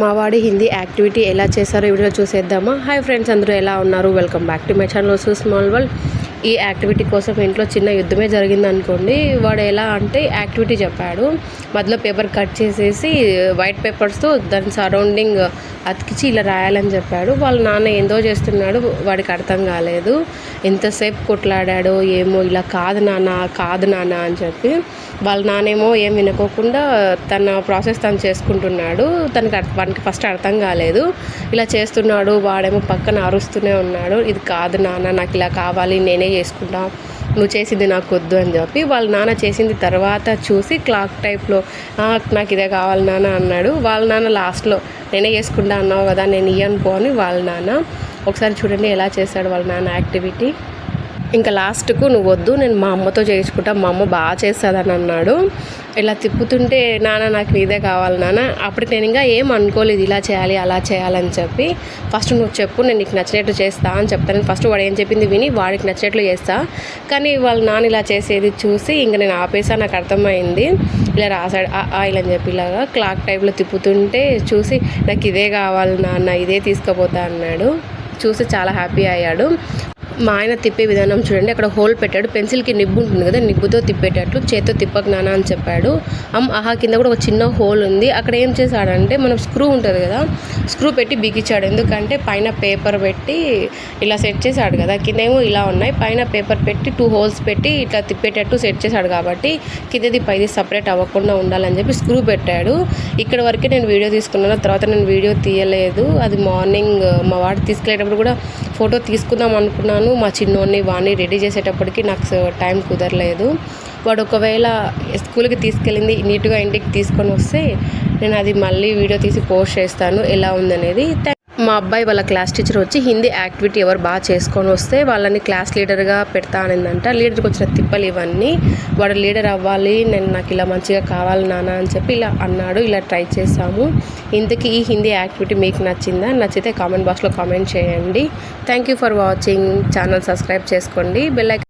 మా వాడి హిందీ యాక్టివిటీ ఎలా చేశారో వీడియో చూసేద్దామా? హాయ్ ఫ్రెండ్స్ అందరూ ఎలా ఉన్నారు? Welcome back to my channel. So small world. ఈ యాక్టివిటీ కోసం ఇంట్లో చిన్న యుద్ధమే జరిగింది అనుకోండి వాడు ఎలా అంటే యాక్టివిటీ చెప్పాడు. మధ్యలో పేపర్ కట్ చేసేసి వైట్ పేపర్స్తో దాని సరౌండింగ్ అతికించి ఇలా రాయాలని చెప్పాడు. వాళ్ళ నాన్న ఏందో చేస్తున్నాడు వాడికి అర్థం కాలేదు. ఎంతసేపు కొట్లాడాడో ఏమో ఇలా కాదు నాన్న కాదు నాన్న అని చెప్పి వాళ్ళ నానేమో ఏం వినుకోకుండా తన ప్రాసెస్ తను చేసుకుంటున్నాడు. తనకి అర్థ- వానికి ఫస్ట్ అర్థం కాలేదు. ఇలా చేస్తున్నాడు వాడేమో పక్కన అరుస్తూనే ఉన్నాడు. ఇది కాదు నాన్న నాకు ఇలా కావాలి నేనే చేసుకుంటా నువ్వు చేసింది నాకు వద్దు అని చెప్పి వాళ్ళ నాన్న చేసింది తర్వాత చూసి క్లాక్ టైప్లో నాకు ఇదే కావాలి నాన్న అన్నాడు. వాళ్ళ నాన్న లాస్ట్లో నేనే చేసుకుంటా అన్నావు కదా నేను ఇయ్యను పోని వాళ్ళ నాన్న ఒకసారి చూడండి ఎలా చేశాడు వాళ్ళ నాన్న యాక్టివిటీ. ఇంకా లాస్ట్కు నువ్వు వద్దు నేను మా అమ్మతో చేయించుకుంటా మా అమ్మ బాగా చేస్తుందని అన్నాడు. ఇలా తిప్పుతుంటే నాన్న నాకు ఇదే కావాలి నాన్న. అప్పుడు నేను ఇంకా ఏం అనుకోలేదు ఇలా చేయాలి అలా చేయాలని చెప్పి. ఫస్ట్ నువ్వు చెప్పు నేను నీకు నచ్చినట్టు చేస్తా అని చెప్తాను ఫస్ట్ వాడు ఏం చెప్పింది విని వాడికి నచ్చినట్లు చేస్తా. కానీ వాళ్ళ నాన్న ఇలా చేసేది చూసి ఇంకా నేను ఆపేసా నాకు అర్థమైంది. ఇలా రాసాడు ఆ ఇలా అని చెప్పి ఇలాగా క్లాక్ టైప్లో తిప్పుతుంటే చూసి నాకు ఇదే కావాలి నాన్న ఇదే తీసుకుపోతా అన్నాడు. చూసి చాలా హ్యాపీ అయ్యాడు. మా ఆయన తిప్పే విధానం చూడండి. అక్కడ హోల్ పెట్టాడు. పెన్సిల్కి నిబ్బు ఉంటుంది కదా నిబ్బుతో తిప్పేటట్లు చేత్తో తిప్పక నాన్న అని చెప్పాడు. అమ్ ఆహా కింద కూడా ఒక చిన్న హోల్ ఉంది. అక్కడ ఏం చేశాడంటే మనం స్క్రూ ఉంటుంది కదా స్క్రూ పెట్టి బిగించాడు. ఎందుకంటే పైన పేపర్ పెట్టి ఇలా సెట్ చేశాడు కదా. కింద ఏమో ఇలా ఉన్నాయి. పైన పేపర్ పెట్టి టూ హోల్స్ పెట్టి ఇట్లా తిప్పేటట్టు సెట్ చేశాడు కాబట్టి కిందది పైది సపరేట్ అవ్వకుండా ఉండాలని చెప్పి స్క్రూ పెట్టాడు. ఇక్కడ వరకే నేను వీడియో తీసుకున్నాను. తర్వాత నేను వీడియో తీయలేదు. అది మార్నింగ్ మా వాడు తీసుకెళ్ళేటప్పుడు కూడా ఫోటో తీసుకుందాం అనుకున్నాను. మా చిన్నోడిని వాడిని రెడీ చేసేటప్పటికి నాకు టైం కుదరలేదు. వాడు ఒకవేళ స్కూల్కి తీసుకెళ్ళింది నీట్గా ఇంటికి తీసుకొని వస్తే నేను అది మళ్ళీ వీడియో తీసి పోస్ట్ చేస్తాను. ఎలా ఉందనేది మా అబ్బాయి వాళ్ళ క్లాస్ టీచర్ వచ్చి హిందీ యాక్టివిటీ ఎవరు బాగా చేసుకొని వస్తే వాళ్ళని క్లాస్ లీడర్గా పెడతానందంట లీడర్కి వచ్చిన తిప్పలు ఇవన్నీ వాడు లీడర్ అవ్వాలి నేను నాకు ఇలా మంచిగా కావాలి నాన్న అని చెప్పి ఇలా అన్నాడు. ఇలా ట్రై చేసాము ఇంతకీ ఈ హిందీ యాక్టివిటీ మీకు నచ్చిందా? నచ్చితే కామెంట్ బాక్స్లో కామెంట్ చేయండి. Thank you for watching. Channel subscribe చేసుకోండి. బెల్